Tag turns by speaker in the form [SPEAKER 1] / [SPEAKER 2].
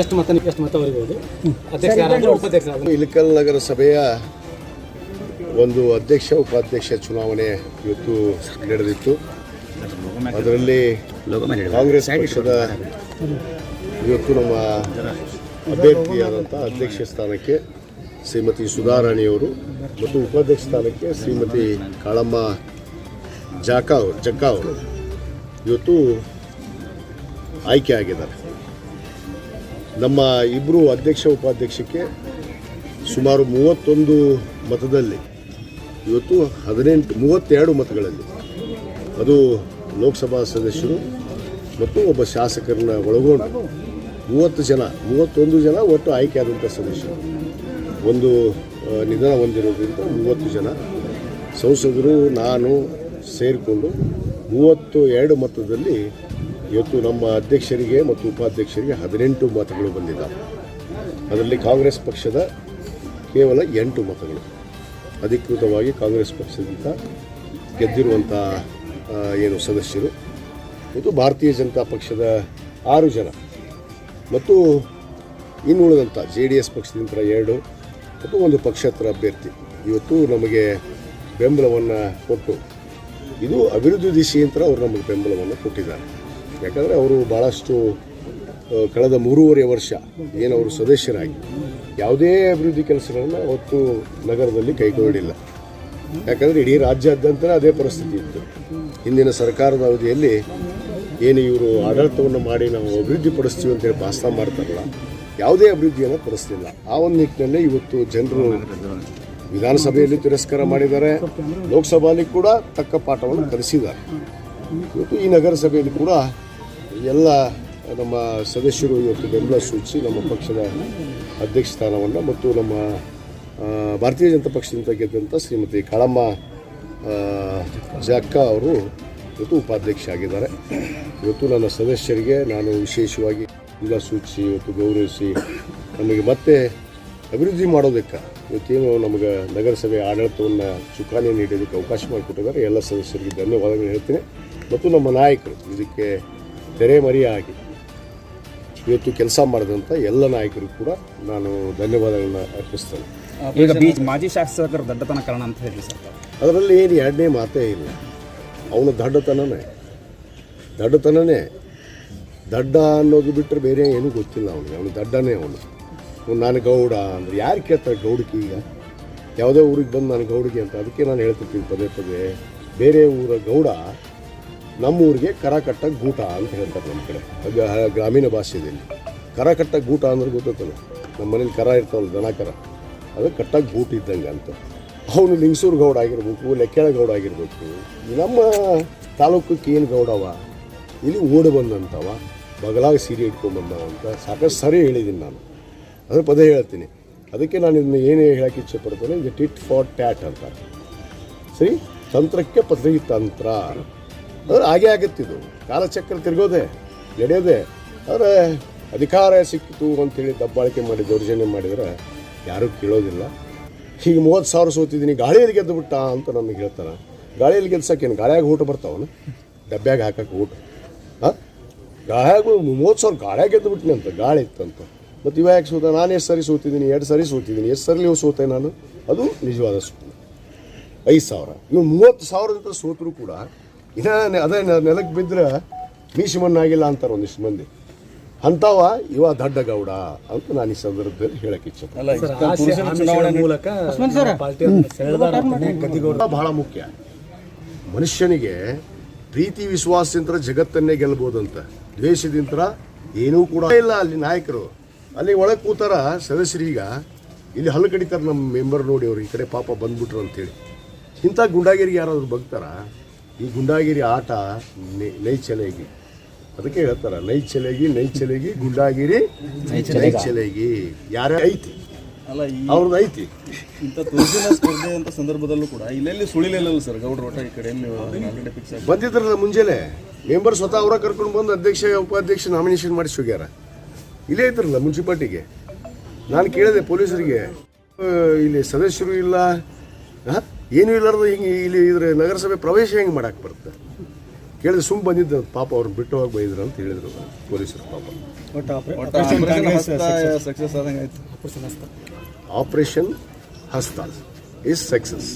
[SPEAKER 1] ಎಷ್ಟು ಮತ ಎಷ್ಟು ಅಧ್ಯಕ್ಷ ಉಪಾಧ್ಯಕ್ಷ
[SPEAKER 2] ಇಳಕಲ್ ನಗರ ಸಭೆಯ ಒಂದು ಅಧ್ಯಕ್ಷ ಉಪಾಧ್ಯಕ್ಷ ಚುನಾವಣೆ ಇವತ್ತು ನಡೆದಿತ್ತು. ಅದರಲ್ಲಿ ಕಾಂಗ್ರೆಸ್ ಪಕ್ಷದ ಇವತ್ತು ನಮ್ಮ ಅಭ್ಯರ್ಥಿಯಾದಂಥ ಅಧ್ಯಕ್ಷ ಸ್ಥಾನಕ್ಕೆ ಶ್ರೀಮತಿ ಸುಧಾರಾಣಿಯವರು ಮತ್ತು ಉಪಾಧ್ಯಕ್ಷ ಸ್ಥಾನಕ್ಕೆ ಶ್ರೀಮತಿ ಕಾಳಮ್ಮ ಜಾಕಾ ಅವರು ಜಕ್ಕಾ ಅವರು ಇವತ್ತು ಆಯ್ಕೆ ಆಗಿದ್ದಾರೆ. ನಮ್ಮ ಇಬ್ಬರು ಅಧ್ಯಕ್ಷ, ಉಪಾಧ್ಯಕ್ಷಕ್ಕೆ ಸುಮಾರು ಮೂವತ್ತೊಂದು ಮತದಲ್ಲಿ, ಇವತ್ತು ಹದಿನೆಂಟು, ಮೂವತ್ತೆರಡು ಮತಗಳಲ್ಲಿ. ಅದು ಲೋಕಸಭಾ ಸದಸ್ಯರು ಮತ್ತು ಒಬ್ಬ ಶಾಸಕರನ್ನ ಒಳಗೊಂಡು ಮೂವತ್ತು ಜನ, ಮೂವತ್ತೊಂದು ಜನ ಒಟ್ಟು ಆಯ್ಕೆಯಾದಂಥ ಸದಸ್ಯರು. ಒಂದು ನಿಧನ ಹೊಂದಿರೋದ್ರಿಂದ ಮೂವತ್ತು ಜನ ಸಂಸದರು, ನಾನು ಸೇರಿಕೊಂಡು ಮೂವತ್ತು ಎರಡು ಮತದಲ್ಲಿ ಇವತ್ತು ನಮ್ಮ ಅಧ್ಯಕ್ಷರಿಗೆ ಮತ್ತು ಉಪಾಧ್ಯಕ್ಷರಿಗೆ ಹದಿನೆಂಟು ಮತಗಳು ಬಂದಿದ್ದಾವೆ ಅದರಲ್ಲಿ ಕಾಂಗ್ರೆಸ್ ಪಕ್ಷದ ಕೇವಲ ಎಂಟು ಮತಗಳು. ಅಧಿಕೃತವಾಗಿ ಕಾಂಗ್ರೆಸ್ ಪಕ್ಷದಿಂದ ಗೆದ್ದಿರುವಂಥ ಏನು ಸದಸ್ಯರು ಇದು ಭಾರತೀಯ ಜನತಾ ಪಕ್ಷದ ಆರು ಜನ ಮತ್ತು ಇನ್ನುಳಿದಂಥ ಜೆ ಡಿ ಎಸ್ ಪಕ್ಷದಿಂದ ಎರಡು ಮತ್ತು ಒಂದು ಪಕ್ಷೇತರ ಅಭ್ಯರ್ಥಿ. ಇವತ್ತು ನಮಗೆ ಬೆಂಬಲವನ್ನು ಕೊಟ್ಟು, ಇದು ಅಭಿವೃದ್ಧಿ ದಿಶೆಯಂತರ ಅವರು ನಮಗೆ ಬೆಂಬಲವನ್ನು ಕೊಟ್ಟಿದ್ದಾರೆ. ಯಾಕಂದರೆ ಅವರು ಭಾಳಷ್ಟು ಕಳೆದ ಮೂರುವರೆ ವರ್ಷ ಏನು ಅವರು ಸದಸ್ಯರಾಗಿ ಯಾವುದೇ ಅಭಿವೃದ್ಧಿ ಕೆಲಸಗಳನ್ನು ಅವತ್ತು ನಗರದಲ್ಲಿ ಕೈಗೊಂಡಿಲ್ಲ. ಯಾಕಂದರೆ ಇಡೀ ರಾಜ್ಯಾದ್ಯಂತ ಅದೇ ಪರಿಸ್ಥಿತಿ ಇತ್ತು. ಹಿಂದಿನ ಸರ್ಕಾರದ ಅವಧಿಯಲ್ಲಿ ಏನು ಇವರು ಆಡಳಿತವನ್ನು ಮಾಡಿ ನಾವು ಅಭಿವೃದ್ಧಿ ಪಡಿಸ್ತೀವಿ ಅಂತೇಳಿ ಭಾಷಣ ಮಾಡ್ತಾರಲ್ಲ, ಯಾವುದೇ ಅಭಿವೃದ್ಧಿಯನ್ನು ಪಡಿಸ್ತಿಲ್ಲ ಆ ಒಂದು ನಿಟ್ಟಿನಲ್ಲಿ ಇವತ್ತು ಜನರು ವಿಧಾನಸಭೆಯಲ್ಲಿ ತಿರಸ್ಕಾರ ಮಾಡಿದ್ದಾರೆ. ಲೋಕಸಭೆಯಲ್ಲಿ ಕೂಡ ತಕ್ಕ ಪಾಠವನ್ನು ಕಲಿಸಿದ್ದಾರೆ. ಇವತ್ತು ಈ ನಗರಸಭೆಯಲ್ಲಿ ಕೂಡ ಎಲ್ಲ ನಮ್ಮ ಸದಸ್ಯರು ಇವತ್ತು ಬೆಂಬಲ ಸೂಚಿಸಿ ನಮ್ಮ ಪಕ್ಷದ ಅಧ್ಯಕ್ಷ ಸ್ಥಾನವನ್ನು ಮತ್ತು ನಮ್ಮ ಭಾರತೀಯ ಜನತಾ ಪಕ್ಷದಿಂದ ಗೆದ್ದಂಥ ಶ್ರೀಮತಿ ಕಾಳಮ್ಮ ಜಾಕ್ಕ ಅವರು ಇವತ್ತು ಉಪಾಧ್ಯಕ್ಷ ಆಗಿದ್ದಾರೆ. ಇವತ್ತು ನನ್ನ ಸದಸ್ಯರಿಗೆ ನಾನು ವಿಶೇಷವಾಗಿ ಬೆಂಬಲ ಸೂಚಿಸಿ, ಇವತ್ತು ಗೌರವಿಸಿ, ನಮಗೆ ಮತ್ತೆ ಅಭಿವೃದ್ಧಿ ಮಾಡೋದಕ್ಕೆ ಇವತ್ತೇನು ನಮಗೆ ನಗರಸಭೆ ಆಡಳಿತವನ್ನು ಚುಕಾನೆ ನೀಡೋದಕ್ಕೆ ಅವಕಾಶ ಮಾಡಿಕೊಟ್ಟಿದ್ದಾರೆ. ಎಲ್ಲ ಸದಸ್ಯರಿಗೆ ಧನ್ಯವಾದಗಳು ಹೇಳ್ತೀನಿ. ಮತ್ತು ನಮ್ಮ ನಾಯಕರು, ಇದಕ್ಕೆ ತೆರೆಮರೆಯಾಗಿ ಇವತ್ತು ಕೆಲಸ ಮಾಡಿದಂಥ ಎಲ್ಲ ನಾಯಕರು ಕೂಡ ನಾನು ಧನ್ಯವಾದಗಳನ್ನ ಅರ್ಪಿಸ್ತೇನೆ.
[SPEAKER 3] ಈಗ ಬಿ ಮಾಜಿ ಶಾಸಕರು ದಡ್ಡತನ ಕಾರಣ ಅಂತ ಹೇಳಿ ಸರ್.
[SPEAKER 2] ಅದರಲ್ಲಿ ಏನು ಎರಡನೇ ಮಾತೇ ಇಲ್ಲ. ಅವನು ದಡ್ಡತನನೇ. ದಡ್ಡತನನೇ. ದಡ್ಡ ಅನ್ನೋದು ಬಿಟ್ಟರೆ ಬೇರೆ ಏನೂ ಗೊತ್ತಿಲ್ಲ ಅವನಿಗೆ. ಅವನು ದಡ್ಡನೇ ಅವನು. ಅವ್ನು ನಾನು ಗೌಡ ಅಂದ್ರೆ ಯಾರು ಕೇಳ್ತಾರೆ ಗೌಡಕ್ಕೆ ಈಗ? ಯಾವುದೇ ಊರಿಗೆ ಬಂದು ನಾನು ಗೌಡಿಗೆ ಅಂತ ಅದಕ್ಕೆ ನಾನು ಹೇಳ್ತಿರ್ತೀನಿ ಪದೇ ಪದೇ. ಬೇರೆ ಊರ ಗೌಡ ನಮ್ಮ ಊರಿಗೆ ಕರ ಕಟ್ಟ ಗೂಟ ಅಂತ ಹೇಳ್ತಾರೆ ನಮ್ಮ ಕಡೆ. ಗ್ರಾಮೀಣ ಭಾಷೆಯಲ್ಲಿ ಕರ ಕಟ್ಟ ಗೂಟ ಅಂದ್ರೆ ಗೊತ್ತಲ್ಲ ನಮ್ಮ ಮನೇಲಿ ಕರ ಇರ್ತಾವಲ್ಲ, ದನ ಕರ. ಅದು ಕಟ್ಟಾಗಿ ಗೂಟ ಇದ್ದಂಗೆ ಅಂತ. ಅವನು ಲಿಂಗಸೂರು ಗೌಡ ಆಗಿರ್ಬೇಕು, ಲೆಕ್ಕೆಳ ಗೌಡ ಆಗಿರ್ಬೇಕು. ನಮ್ಮ ತಾಲೂಕಕ್ಕೆ ಏನು ಗೌಡವ, ಇಲ್ಲಿ ಓಡಿ ಬಂದಂಥವ ಬಗಲಾಗ ಸೀರೆ ಬಂದವ ಅಂತ ಸಾಕಷ್ಟು ಸರಿ ಹೇಳಿದ್ದೀನಿ ನಾನು. ಅದ್ರ ಪದೇ ಹೇಳ್ತೀನಿ. ಅದಕ್ಕೆ ನಾನು ಇದನ್ನ ಏನೇ ಹೇಳಕ್ಕೆ ಇಚ್ಛೆ ಪಡ್ತೇನೆ, ಇದು ಟಿಟ್ ಫಾರ್ ಟ್ಯಾಟ್ ಅಂತ. ಸರಿ? ತಂತ್ರಕ್ಕೆ ಪದವಿ ತಂತ್ರ ಅಂದ್ರೆ ಹಾಗೆ ಕಾಲ ಕಾಲಚಕ್ರ ತಿರುಗೋದೆ ನಡೆಯೋದೆ ಆದರೆ ಅಧಿಕಾರ ಸಿಕ್ಕಿತು ಅಂತೇಳಿ ದಬ್ಬಾಳಿಕೆ ಮಾಡಿ, ದೌರ್ಜನ್ಯ ಮಾಡಿದರೆ ಯಾರೂ ಕೇಳೋದಿಲ್ಲ. ಹೀಗೆ ಮೂವತ್ತು ಸಾವಿರ ಸೋತಿದ್ದೀನಿ, ಗಾಳಿಯಲ್ಲಿ ಗೆದ್ದು ಬಿಟ್ಟ ಅಂತ ನಮಗೆ ಹೇಳ್ತಾರೆ. ಗಾಳಿಯಲ್ಲಿ ಗೆಲ್ಸಕ್ಕೇನು ಗಾಳಿಯಾಗ ಊಟ ಬರ್ತಾವನು ಡಬ್ಬ್ಯಾಗ ಹಾಕಕ್ಕೆ ಊಟ. ಹಾಂ? ಗಾಳಿಯಾಗ ಮೂವತ್ತು ಸಾವಿರ ಗಾಳಿಯಾಗ ಗೆದ್ದು ಬಿಟ್ಟಿನಿ ಅಂತ, ಗಾಳಿ ಇತ್ತಂತ ಮತ್ತು ಇವಾಗ ಯಾಕೆ ಸೋತ, ನಾನು ಎಷ್ಟು ಸರಿ ಸೋತಿದ್ದೀನಿ, ಎರಡು ಸರಿ ಸೋತಿದ್ದೀನಿ, ಎಷ್ಟು ಸರಿ ನೀವು ಸೋತೆ ನಾನು? ಅದು ನಿಜವಾದ ಸೋತು ಐದು ಸಾವಿರ. ಇವು ಮೂವತ್ತು ಸಾವಿರದಿಂದ ಸೋತರು ಕೂಡ ಇನ್ನ ನೆ- ಅದೇ ನೆ- ನೆಲಕ್ಕೆ ಬಿದ್ದರೆ ಮೀಸಿ ಮಣ್ಣಾಗಿಲ್ಲ ಅಂತಾರೆ ಒಂದಿಷ್ಟು ಮಂದಿ. ಅಂಥವ ಇವ ದಡ್ಡ ಗೌಡ ಅಂತ ನಾನು ಈ ಸಂದರ್ಭದಲ್ಲಿ ಹೇಳಕ್ಕೆ ಇಚ್ಛೆ ಬಹಳ ಮುಖ್ಯ. ಮನುಷ್ಯನಿಗೆ ಪ್ರೀತಿ ವಿಶ್ವಾಸದಿಂದ ಜಗತ್ತನ್ನೇ ಗೆಲ್ಬೋದಂತ. ದ್ವೇಷದಿಂದ ಏನೂ ಕೂಡ ಇಲ್ಲ ಅಲ್ಲಿ ನಾಯಕರು. ಅಲ್ಲಿ ಒಳಗೆ ಕೂತಾರ ಸದಸ್ಯರೀಗ ಇಲ್ಲಿ ಹಲ್ಲು ಕಡಿತಾರೆ ನಮ್ಮ ಮೆಂಬರ್ ನೋಡಿ ಅವ್ರು ಈ ಕಡೆ ಪಾಪ ಬಂದ್ಬಿಟ್ರು ಅಂತೇಳಿ ಇಂಥ ಗುಂಡಾಗಿರಿಗೆ ಯಾರಾದರೂ ಬಗ್ತಾರ? ಈ ಗುಂಡಾಗಿರಿ ಆಟ ನೈ- ನೈಚಲೆಗಿ. ಅದಕ್ಕೆ ಹೇಳ್ತಾರ ನೈಚಲೆಗಿ ನೈಚಲೆಗಿ ಗುಂಡಾಗಿರಿ ನೈಚಲೆಗಿ. ಯಾರೇ ಐತಿ?
[SPEAKER 4] ಅಲ್ಲ
[SPEAKER 2] ಅವ್ರದ್ದು ಐತಿ.
[SPEAKER 4] ಇಂಥ ತುರ್ಜಿನ ಸ್ಪರ್ಧೆ ಅಂತ ಸಂದರ್ಭದಲ್ಲೂ ಕೂಡ ಇಲ್ಲೆಲ್ಲಿ ಸುಳಿಲಿಲ್ಲ ಸರ್ ಗೌಡ್ರ ಒಟ್ಟ ಈ ಕಡೆ
[SPEAKER 2] ಬಂದಿದ್ರಲ್ಲ ಮುಂಜಾನೆ? ಮೆಂಬರ್ ಸ್ವತಃ ಅವರ ಕರ್ಕೊಂಡು ಬಂದು ಅಧ್ಯಕ್ಷ ಉಪಾಧ್ಯಕ್ಷ ನಾಮಿನೇಷನ್ ಮಾಡಿಸಿ ಹೋಗ್ಯಾರ. ಇಲ್ಲೇ ಇದ್ರಲ್ಲ ಮುನ್ಸಿಪಾಲ್ಟಿಗೆ. ನಾನು ಕೇಳಿದೆ ಪೊಲೀಸರಿಗೆ ಇಲ್ಲಿ ಸದಸ್ಯರು ಇಲ್ಲ. ಏನೂ ಇಲ್ಲಾರ್ದು ಹಿಂಗೆ ಇಲ್ಲಿ ಇದ್ರೆ ನಗರಸಭೆ ಪ್ರವೇಶ ಹೆಂಗೆ ಮಾಡಕ್ಕೆ ಬರುತ್ತೆ? ಕೇಳಿದ್ರೆ ಸುಮ್ಮ ಬಂದಿದ್ದು ಪಾಪ ಅವ್ರನ್ನ ಬಿಟ್ಟು ಹೋಗಿ ಬೈದ್ರು ಅಂತ ಹೇಳಿದ್ರು ಪೊಲೀಸರು ಪಾಪ. ಆಪರೇಷನ್ ಹಸ್ತ ಇಸ್ ಸಕ್ಸಸ್